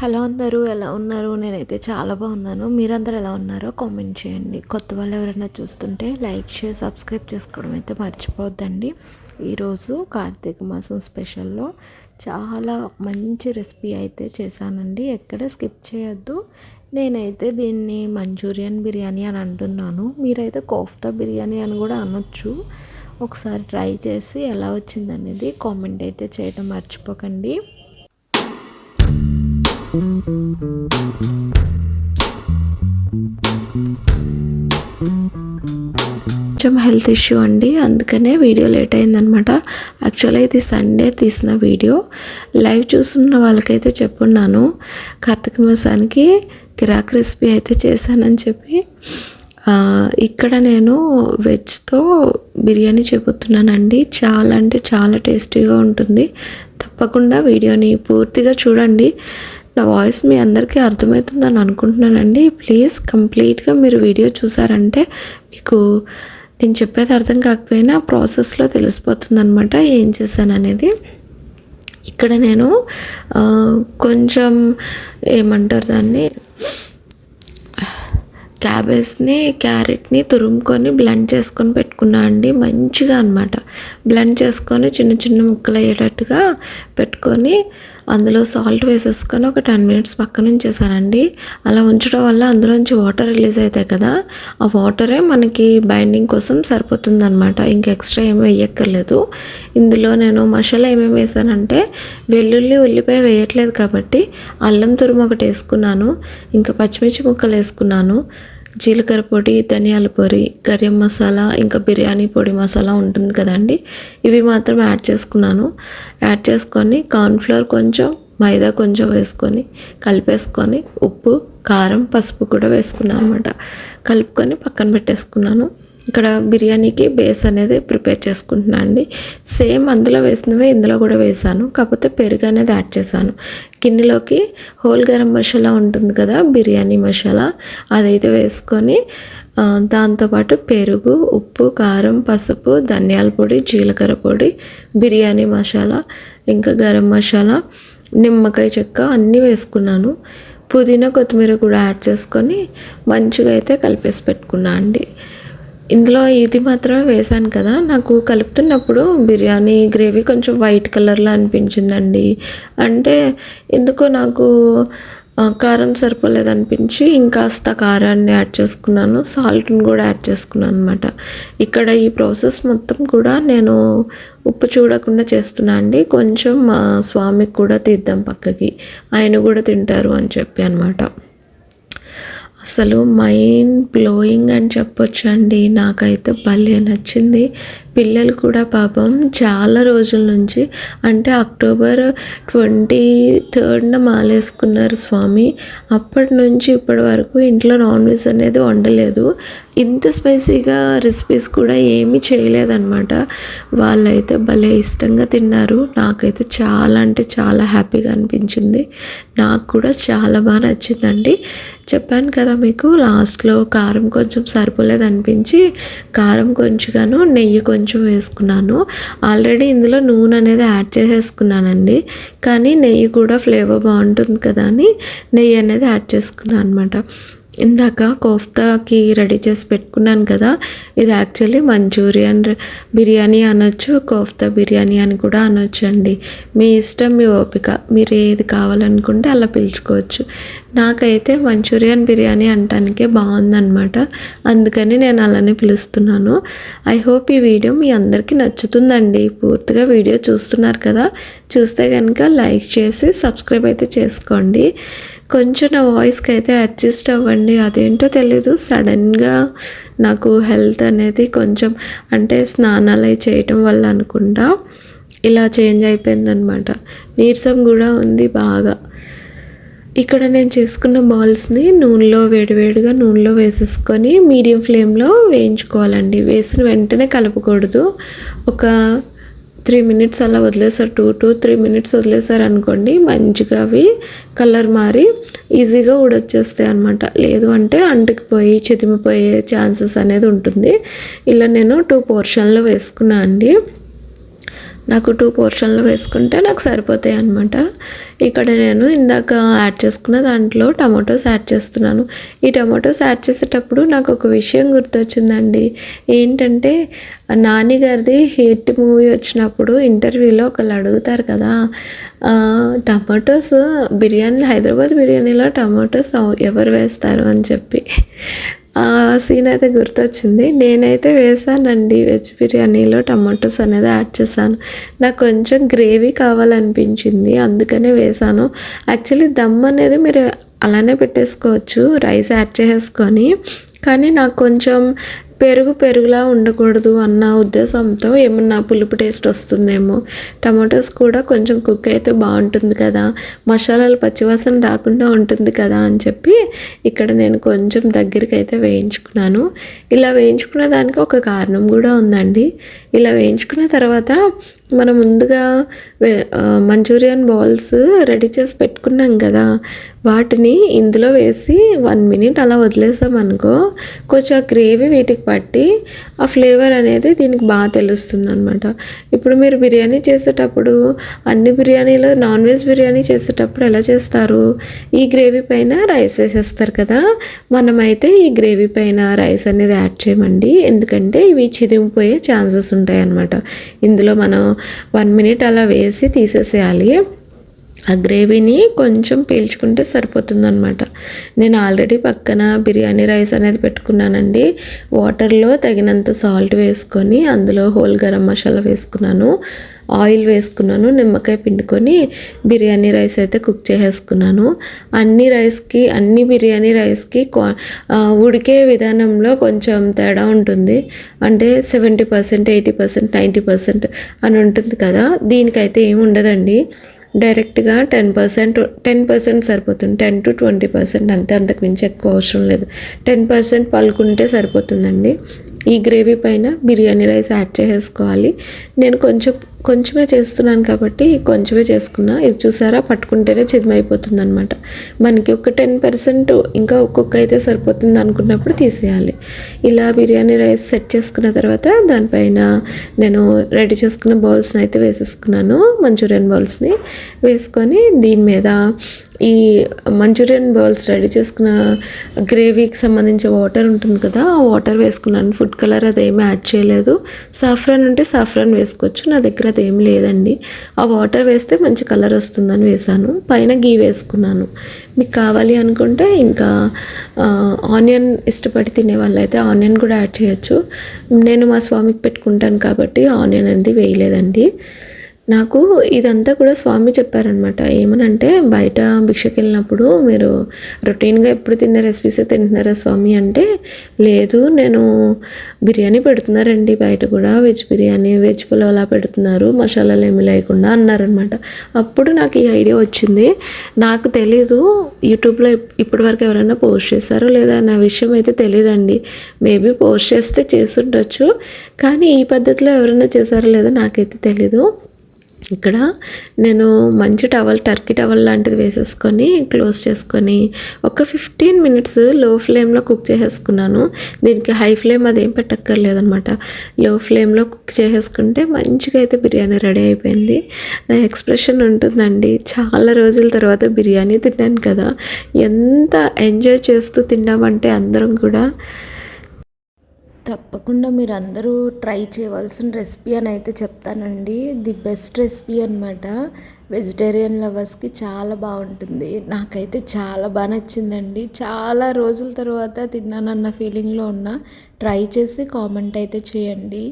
Hello అందరూ ఎలా ఉన్నారు? నేనైతే చాలా బాగున్నాను. మీరందరూ ఎలా ఉన్నారో కామెంట్ చేయండి. కొత్త వాళ్ళు ఎవరైనా చూస్తుంటే లైక్ షేర్ సబ్స్క్రైబ్ చేసుకోవడం అయితే మర్చిపోవద్దండి. ఈరోజు కార్తీక మాసం స్పెషల్లో చాలా మంచి రెసిపీ అయితే చేశానండి. ఎక్కడ స్కిప్ చేయొద్దు. నేనైతే దీన్ని మంచూరియన్ బిర్యానీ అని అంటున్నాను. మీరైతే కోఫ్తా బిర్యానీ అని కూడా అనొచ్చు. ఒకసారి ట్రై చేసి ఎలా వచ్చిందనేది కామెంట్ అయితే చేయడం మర్చిపోకండి. కొంచెం హెల్త్ ఇష్యూ అండి. అందుకనే వీడియో లేట్ అయిందనమాట. యాక్చువల్గా ఇది సండే తీసిన వీడియో లైవ్ చూస్తున్న వాళ్ళకైతే చెప్పున్నాను. కార్తీక మాసానికి కిరాక్ రెసిపీ అయితే చేశానని చెప్పి ఇక్కడ నేను వెజ్తో బిర్యానీ చెబుతున్నానండి చాలా అంటే చాలా టేస్టీగా ఉంటుంది. తప్పకుండా వీడియోని పూర్తిగా చూడండి. నా వాయిస్ మీ అందరికీ అర్థమవుతుందని అనుకుంటున్నానండి. ప్లీజ్ కంప్లీట్గా మీరు వీడియో చూసారంటే మీకు నేను చెప్పేది అర్థం కాకపోయినా ప్రాసెస్లో తెలిసిపోతుంది అనమాట ఏం చేశాను అనేది ఇక్కడ నేను కొంచెం ఏమంటారు దాన్ని క్యాబేజ్ని క్యారెట్ని తురుముకొని బ్లెండ్ చేసుకొని పెట్టుకున్నా అండి. మంచిగా అనమాట బ్లెండ్ చేసుకొని చిన్న చిన్న ముక్కలు అయ్యేటట్టుగా పెట్టుకొని అందులో సాల్ట్ వేసేసుకొని ఒక టెన్ మినిట్స్ పక్కన ఉంచేసానండి అలా ఉంచడం వల్ల అందులోంచి వాటర్ రిలీజ్ అవుతాయి కదా ఆ వాటరే మనకి బైండింగ్ కోసం సరిపోతుంది అనమాట ఇంకా ఎక్స్ట్రా ఏమి వేయక్కర్లేదు. ఇందులో నేను మసాలా ఏమేమి వేసానంటే వెల్లుల్లి ఉల్లిపాయ వేయట్లేదు కాబట్టి అల్లం తురుము ఒకటి వేసుకున్నాను ఇంకా పచ్చిమిర్చి ముక్కలు వేసుకున్నాను. జీలకర్ర పొడి ధనియాల పొడి గరం మసాలా ఇంకా బిర్యానీ పొడి మసాలా ఉంటుంది కదండి. ఇవి మాత్రం యాడ్ చేసుకున్నాను. యాడ్ చేసుకొని కార్న్ఫ్లోర్ కొంచెం మైదా కొంచెం వేసుకొని కలిపేసుకొని ఉప్పు కారం పసుపు కూడా వేసుకున్నాను అనమాట కలుపుకొని పక్కన పెట్టేసుకున్నాను. ఇక్కడ బిర్యానీకి బేస్ అనేది ప్రిపేర్ చేసుకుంటున్నాను అండి. సేమ్ అందులో వేసినవే ఇందులో కూడా వేసాను. కాకపోతే పెరుగు అనేది యాడ్ చేశాను. గిన్నెలోకి హోల్ గరం మసాలా ఉంటుంది కదా బిర్యానీ మసాలా అదైతే వేసుకొని దాంతోపాటు పెరుగు ఉప్పు కారం పసుపు ధనియాల పొడి జీలకర్ర పొడి బిర్యానీ మసాలా ఇంకా గరం మసాలా నిమ్మకాయ చెక్క అన్నీ వేసుకున్నాను. పుదీనా కొత్తిమీర కూడా యాడ్ చేసుకొని మంచిగా అయితే కలిపేసి పెట్టుకున్నా అండి. ఇందులో ఇది మాత్రమే వేసాను కదా. నాకు కలుపుతున్నప్పుడు బిర్యానీ గ్రేవీ కొంచెం వైట్ కలర్లో అనిపించిందండి. అంటే ఎందుకో నాకు కారం సరిపోలేదు అనిపించి ఇంకాస్త కారాన్ని యాడ్ చేసుకున్నాను. సాల్ట్ని కూడా యాడ్ చేసుకున్నాను అనమాట ఇక్కడ ఈ ప్రాసెస్ మొత్తం కూడా నేను ఉప్పు చూడకుండా చేస్తున్నా అండి. కొంచెం మా స్వామికి కూడా తీద్దాం పక్కకి. ఆయన కూడా తింటారు అని చెప్పి అనమాట అసలు మైండ్ బ్లోయింగ్ అని చెప్పొచ్చండి. నాకైతే భలే నచ్చింది. పిల్లలు కూడా పాపం చాలా రోజుల నుంచి అంటే అక్టోబర్ ట్వంటీ థర్డ్న మాలేసుకున్నారు స్వామి. అప్పటి నుంచి ఇప్పటి వరకు ఇంట్లో నాన్ వెజ్ అనేది వండలేదు. ఇంత స్పైసీగా రెసిపీస్ కూడా ఏమీ చేయలేదన్నమాట. వాళ్ళైతే భలే ఇష్టంగా తిన్నారు. నాకైతే చాలా అంటే చాలా హ్యాపీగా అనిపించింది. నాకు కూడా చాలా బాగా నచ్చిందండి. చెప్పాను కదా మీకు లాస్ట్లో కారం కొంచెం సరిపోలేదు అనిపించి కారం కొంచెంగాను నెయ్యి కొంచెం కొంచెం వేసుకున్నాను. ఆల్రెడీ ఇందులో నూనె అనేది యాడ్ చేసేసుకున్నానండి. కానీ నెయ్యి కూడా ఫ్లేవర్ బాగుంటుంది కదా అని నెయ్యి అనేది యాడ్ చేసుకున్నాను అనమాట ఇందాక కోఫ్తాకి రెడీ చేసి పెట్టుకున్నాను కదా ఇది యాక్చువల్లీ మంచూరియన్ బిర్యానీ అనొచ్చు కోఫ్తా బిర్యానీ అని కూడా అనొచ్చు అండి. మీ ఇష్టం మీ ఓపిక మీరు ఏది కావాలనుకుంటే అలా పిలుచుకోవచ్చు. నాకైతే మంచూరియన్ బిర్యానీ అంటానికే బాగుందనమాట అందుకని నేను అలానే పిలుస్తున్నాను. ఐ హోప్ ఈ వీడియో మీ అందరికీ నచ్చుతుందండి. పూర్తిగా వీడియో చూస్తున్నారు కదా చూస్తే కనుక లైక్ చేసి సబ్స్క్రైబ్ అయితే చేసుకోండి. కొంచెం నా వాయిస్కి అయితే అడ్జస్ట్ అవ్వండి. అదేంటో తెలీదు. సడన్గా నాకు హెల్త్ అనేది కొంచెం అంటే స్నానాలు చేయటం వల్ల అనుకుంటా. ఇలా చేంజ్ అయిపోయిందనమాట నీరసం కూడా ఉంది బాగా. ఇక్కడ నేను చేసుకున్న బాల్స్ని నూనెలో వేడివేడిగా నూనెలో వేసేసుకొని మీడియం ఫ్లేమ్లో వేయించుకోవాలండి. వేసిన వెంటనే కలపకూడదు. ఒక త్రీ మినిట్స్ అలా వదిలేసారు. టూ టూ త్రీ మినిట్స్ వదిలేసారు అనుకోండి మంచిగా అవి కలర్ మారి ఈజీగా ఊడొచ్చేస్తాయి అనమాట లేదు అంటే అంటుకుపోయి చితిమిపోయే ఛాన్సెస్ అనేది ఉంటుంది. ఇలా నేను టూ పోర్షన్లో వేసుకున్నా అండి. నాకు టూ పోర్షన్లు వేసుకుంటే నాకు సరిపోతాయి అనమాట ఇక్కడ నేను ఇందాక యాడ్ చేసుకున్న దాంట్లో టమాటోస్ యాడ్ చేస్తున్నాను. ఈ టమాటోస్ యాడ్ చేసేటప్పుడు నాకు ఒక విషయం గుర్తొచ్చిందండి. ఏంటంటే నాని గారిది హిట్ మూవీ వచ్చినప్పుడు ఇంటర్వ్యూలో ఒకళ్ళు అడుగుతారు కదా టమాటోస్ బిర్యానీ హైదరాబాద్ బిర్యానీలో టమాటోస్ ఎవరు వేస్తారు? అని చెప్పి. ఆ సీన్ అయితే గుర్తొచ్చింది. నేనైతే వేసానండి వెజ్ బిర్యానీలో టమాటోస్ అనేది యాడ్ చేశాను. నాకు కొంచెం గ్రేవీ కావాలనిపించింది అందుకనే వేసాను. యాక్చువల్లీ దమ్ అనేది మీరు అలానే పెట్టేసుకోవచ్చు రైస్ యాడ్ చేసుకొని కానీ నాకు కొంచెం పెరుగు పెరుగులా ఉండకూడదు అన్న ఉద్దేశంతో ఏమన్నా పులుపు టేస్ట్ వస్తుందేమో. టమాటోస్ కూడా కొంచెం కుక్ అయితే బాగుంటుంది కదా. మసాలాలు పచ్చివాసన రాకుండా ఉంటుంది కదా అని చెప్పి ఇక్కడ నేను కొంచెం దగ్గరికి అయితే వేయించుకున్నాను. ఇలా వేయించుకున్న దానికి ఒక కారణం కూడా ఉందండి. ఇలా వేయించుకున్న తర్వాత మనం ముందుగా మంచూరియన్ బాల్స్ రెడీ చేసి పెట్టుకున్నాం కదా వాటిని ఇందులో వేసి వన్ మినిట్ అలా వదిలేసాం అనుకో కొంచెం ఆ గ్రేవీ వీటికి పట్టి ఆ ఫ్లేవర్ అనేది దీనికి బాగా తెలుస్తుంది అనమాట ఇప్పుడు మీరు బిర్యానీ చేసేటప్పుడు అన్ని బిర్యానీలో నాన్ వెజ్ బిర్యానీ చేసేటప్పుడు ఎలా చేస్తారు? ఈ గ్రేవీ పైన రైస్ వేసేస్తారు కదా మనమైతే ఈ గ్రేవీ పైన రైస్ అనేది యాడ్ చేయమండి ఎందుకంటే ఇవి చిదిమిపోయే ఛాన్సెస్ ఉంటాయి అన్నమాట ఇందులో మనం వన్ మినిట్ అలా వేసి తీసేసేయాలి. ఆ గ్రేవీని కొంచెం పీల్చుకుంటే సరిపోతుందనమాట నేను ఆల్రెడీ పక్కన బిర్యానీ రైస్ అనేది పెట్టుకున్నానండి. వాటర్లో తగినంత సాల్ట్ వేసుకొని అందులో హోల్ గరం మసాలా వేసుకున్నాను. ఆయిల్ వేసుకున్నాను నిమ్మకాయ పిండుకొని బిర్యానీ రైస్ అయితే కుక్ చేసేసుకున్నాను. అన్ని రైస్కి అన్ని బిర్యానీ రైస్కి ఉడికే విధానంలో కొంచెం తేడా ఉంటుంది. అంటే seventy percent eighty percent ninety percent అని ఉంటుంది కదా దీనికైతే ఏమి ఉండదండి. డైరెక్ట్గా టెన్ పర్సెంట్ టెన్ పర్సెంట్ సరిపోతుంది. టెన్ టు ట్వంటీ పర్సెంట్ అంతే అంతకు మించి ఎక్కువ అవసరం లేదు. టెన్ పర్సెంట్ పలుకుంటే సరిపోతుందండి. ఈ గ్రేవీ పైన బిర్యానీ రైస్ యాడ్ చేసేసుకోవాలి. నేను కొంచెం కొంచెమే చేస్తున్నాను కాబట్టి కొంచెమే చేసుకున్నా. ఇది చూసారా? పట్టుకుంటేనే చిదిమైపోతుంది అనమాట మనకి ఒక టెన్ పర్సెంట్ ఇంకా ఒక్కొక్క అయితే సరిపోతుంది అనుకున్నప్పుడు తీసేయాలి. ఇలా బిర్యానీ రైస్ సెట్ చేసుకున్న తర్వాత దానిపైన నేను రెడీ చేసుకున్న బౌల్స్ని అయితే వేసేసుకున్నాను. మంచూరియన్ బౌల్స్ని వేసుకొని దీని మీద ఈ మంచూరియన్ బౌల్స్ రెడీ చేసుకున్న గ్రేవీకి సంబంధించిన వాటర్ ఉంటుంది కదా ఆ వాటర్ వేసుకున్నాను. ఫుడ్ కలర్ అదేమీ యాడ్ చేయలేదు. సాఫ్రాన్ ఉంటే సాఫ్రాన్ వేసుకోవచ్చు. నా దగ్గర అదేం లేదండి. ఆ వాటర్ వేస్తే మంచి కలర్ వస్తుందని వేసాను పైన గీ వేసుకున్నాను. మీకు కావాలి అనుకుంటే ఇంకా ఆనియన్ ఇష్టపడి తినే వాళ్ళైతే ఆనియన్ కూడా యాడ్ చేయొచ్చు. నేను మా స్వామికి పెట్టుకుంటాను కాబట్టి ఆనియన్ అనేది వేయలేదండి. నాకు ఇదంతా కూడా స్వామి చెప్పారనమాట ఏమనంటే బయట భిక్షకి వెళ్ళినప్పుడు మీరు రొటీన్గా ఎప్పుడు తిన్న రెసిపీసే తింటున్నారా స్వామి అంటే లేదు నేను బిర్యానీ పెడుతున్నారండి. బయట కూడా వెజ్ బిర్యానీ వెజ్ పులావ్ అలా పెడుతున్నారు. మసాలాలు ఏమి లేకుండా అన్నారనమాట అప్పుడు నాకు ఈ ఐడియా వచ్చింది. నాకు తెలీదు యూట్యూబ్లో ఇప్పటి వరకు ఎవరైనా పోస్ట్ చేశారో లేదా నా విషయం అయితే తెలియదండి మేబీ పోస్ట్ చేస్తే చేస్తుండొచ్చు. కానీ ఈ పద్ధతిలో ఎవరైనా చేశారో లేదో నాకైతే తెలీదు. ఇక్కడ నేను మంచి టవల్ టర్కీ టవల్ లాంటిది వేసేసుకొని క్లోజ్ చేసుకొని ఒక ఫిఫ్టీన్ మినిట్స్లో ఫ్లేమ్లో కుక్ చేసేసుకున్నాను. దీనికి హై ఫ్లేమ్ అదేం పెట్టక్కర్లేదనమాట లో ఫ్లేమ్లో కుక్ చేసేసుకుంటే మంచిగా అయితే బిర్యానీ రెడీ అయిపోయింది. నా ఎక్స్ప్రెషన్ ఉంటుందండి చాలా రోజుల తర్వాత బిర్యానీ తిన్నాను కదా. ఎంత ఎంజాయ్ చేస్తూ తిన్నామంటే అందరం కూడా తప్పకుండా మీరు అందరూ ట్రై చేయవలసిన రెసిపీ అని అయితే చెప్తానండి. ది బెస్ట్ రెసిపీ అనమాట వెజిటేరియన్ లవర్స్కి చాలా బాగుంటుంది. నాకైతే చాలా బాగా నచ్చిందండి. చాలా రోజుల తర్వాత తిన్నానన్న ఫీలింగ్లో ఉన్న ట్రై చేసి కామెంట్ అయితే చేయండి.